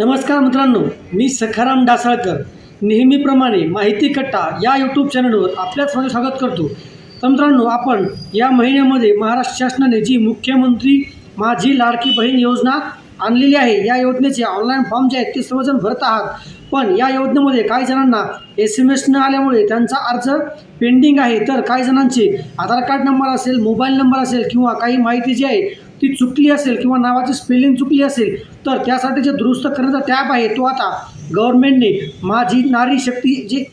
नमस्कार मित्रांनो मी सखाराम डासाळकर. नेहमीप्रमाणे माहिती कट्टा या यूट्यूब चॅनलवर आपल्याच माझं स्वागत करतो. तर मित्रांनो आपण या महिन्यामध्ये महाराष्ट्र शासनाने जी मुख्यमंत्री माझी लाडकी बहीण योजना आणलेली आहे या योजनेचे ऑनलाईन फॉर्म जे आहेत ते सर्वजण भरत आहात. पण या योजनेमध्ये काही जणांना एस एम एस न आल्यामुळे त्यांचा अर्ज पेंडिंग आहे. तर काही जणांचे आधार कार्ड नंबर असेल मोबाईल नंबर असेल किंवा काही माहिती जी आहे ती चुकली असेल किंवा नावाची स्पेलिंग चुकली असेल तर त्यासाठी जे दुरुस्त करण्याचा टॅब आहे तो आता गव्हर्नमेंटने माझी नारी शक्ती जी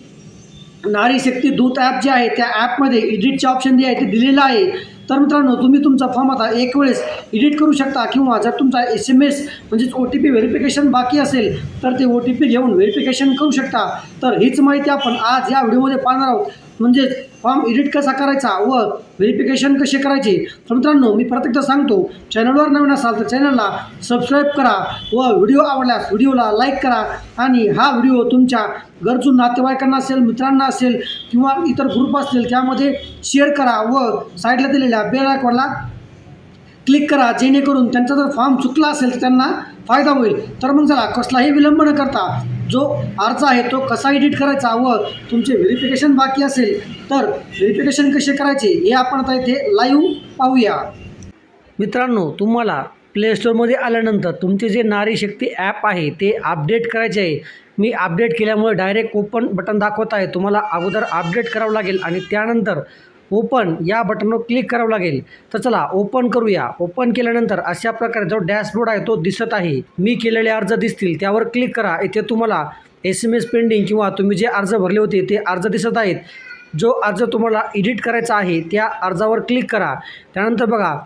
नारी शक्ती दूत ॲप जे आहे त्या ॲपमध्ये एडिटचे ऑप्शन जे आहे ते दिलेलं आहे. तर मित्रांनो तुम्ही तुमचा फॉर्म आता एक वेळेस एडिट करू शकता किंवा जर तुमचा एस एम एस म्हणजेच ओ टी पी व्हेरिफिकेशन बाकी असेल तर ते ओ टी पी घेऊन व्हेरिफिकेशन करू शकता. तर हीच माहिती आपण आज या व्हिडिओमध्ये पाहणार आहोत. म्हणजेच फॉर्म एडिट कसा करायचा व व्हेरिफिकेशन कसे करायचे? तर मित्रांनो मी परत एकदा सांगतो चॅनलवर नवीन असाल तर चॅनलला सबस्क्राईब करा व व्हिडिओ आवडल्यास व्हिडिओला लाईक करा आणि हा व्हिडिओ तुमच्या गरजू नातेवाईकांना असेल मित्रांना असेल किंवा इतर ग्रुप असतील त्यामध्ये शेअर करा व साईडला दिलेल्या बेल आयकॉनला क्लिक करा जेणेकरून त्यांचा जर फॉर्म चुकला असेल तर त्यांना फायदा होईल. तर मग चला कसलाही विलंब न करता जो अर्ज आहे तो कसा एडिट करायचा व तुमचे व्हेरिफिकेशन बाकी असेल तर व्हेरिफिकेशन कसे करायचे हे आपण आता इथे लाईव्ह पाहूया. मित्रांनो तुम्हाला प्ले स्टोअरमध्ये आल्यानंतर तुमचे जे नारी शक्ती ॲप आहे ते अपडेट करायचे आहे. मी अपडेट केल्यामुळे डायरेक्ट ओपन बटन दाखवत आहे. तुम्हाला अगोदर अपडेट करावं लागेल आणि त्यानंतर ओपन या बटनवर क्लिक करावं लागेल. तर चला ओपन करूया. ओपन केल्यानंतर अशा प्रकारे जो डॅशबोर्ड आहे तो दिसत आहे. मी केलेले अर्ज दिसतील त्यावर क्लिक करा. इथे तुम्हाला एस एम एस पेंडिंग किंवा तुम्ही जे अर्ज भरले होते ते अर्ज दिसत आहेत. जो अर्ज तुम्हाला एडिट करायचा आहे त्या अर्जावर क्लिक करा. त्यानंतर बघा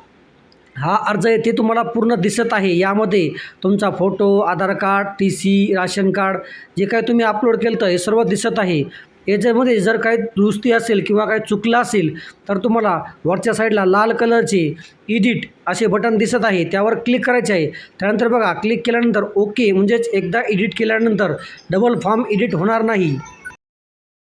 हा अर्ज आहे ते तुम्हाला पूर्ण दिसत आहे. यामध्ये तुमचा photo Aadhaar card T C ration card जे काही तुम्ही अपलोड केलं तर हे सर्व दिसत आहे. याच्यामध्ये जर काही दुरुस्ती असेल किंवा काही चुकलं असेल तर तुम्हाला वरच्या साईडला लाल कलरचे इडिट असे बटन दिसत आहे. त्यावर क्लिक करायचे आहे. त्यानंतर बघा क्लिक केल्यानंतर ओके म्हणजेच एकदा एडिट केल्यानंतर डबल फॉर्म एडिट होणार नाही.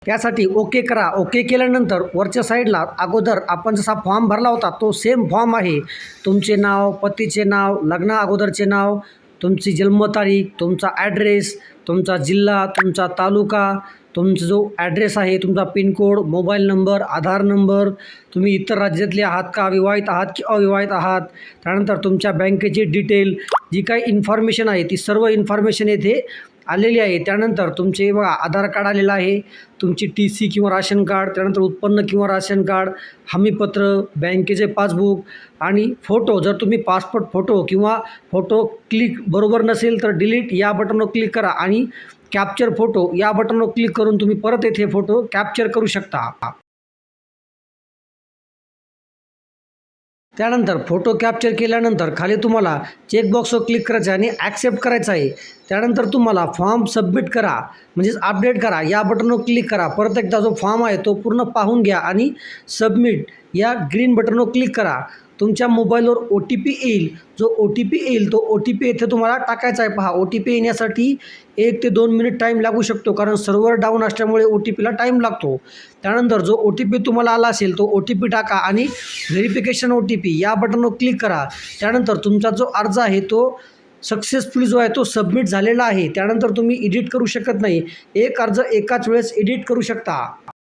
त्यासाठी ओके करा. ओके केल्यानंतर वरच्या साईडला अगोदर आपण जसा फॉर्म भरला होता तो सेम फॉर्म आहे. तुमचे नाव पतीचे नाव लग्ना अगोदरचे नाव तुमची जन्मतारीख तुमचा ॲड्रेस तुमचा जिल्हा तुमचा तालुका तुमचा जो ॲड्रेस आहे तुमचा pincode mobile number Aadhaar number तुम्ही इतर राज्यातले आहात का विवाहित आहात की अविवाहित आहात त्यानंतर तुमच्या बँकेची डिटेल जी काही इन्फॉर्मेशन आहे ती सर्व इन्फॉर्मेशन येथे आलेली आहे. त्यानंतर तुमचे बघा आधार कार्ड आलेलं आहे. तुमची टी सी किंवा राशन कार्ड त्यानंतर उत्पन्न किंवा राशन कार्ड हमीपत्र बँकेचे पासबुक आणि फोटो. जर तुम्ही पासपोर्ट फोटो किंवा फोटो क्लिक बरोबर नसेल तर डिलीट या बटनवर क्लिक करा आणि कॅप्चर फोटो या बटनवर क्लिक करून तुम्ही परत येथे फोटो कॅप्चर करू शकता. त्यानंतर फोटो कॅप्चर केल्यानंतर खाली तुम्हाला चेकबॉक्सवर क्लिक करायचं आहे आणि ॲक्सेप्ट करायचं आहे. त्यानंतर तुम्हाला फॉर्म सबमिट करा म्हणजेच अपडेट करा. या बटनवर क्लिक करा. परत एकदा जो फॉर्म आहे तो पूर्ण पाहून घ्या आणि सबमिट या ग्रीन बटनवर क्लिक करा. तुमच्या मोबाईलवर ओ टी पी येईल. जो ओ टी पी येईल तो ओ टी पी येथे तुम्हाला टाकायचा आहे. पहा ओ टी पी येण्यासाठी एक ते दोन मिनिट टाईम लागू शकतो कारण सर्व्हर डाऊन असल्यामुळे ओ टी पीला टाईम लागतो. त्यानंतर जो ओ टी पी तुम्हाला आला असेल तो ओ टी पी टाका आणि व्हेरिफिकेशन ओ टी पी या बटनवर क्लिक करा. त्यानंतर तुमचा जो अर्ज आहे तो सक्सेसफुली जो आहे तो सबमिट झालेला आहे. त्यानंतर तुम्ही एडिट करू शकत नाही. एक अर्ज एकाच वेळेस एडिट करू शकता.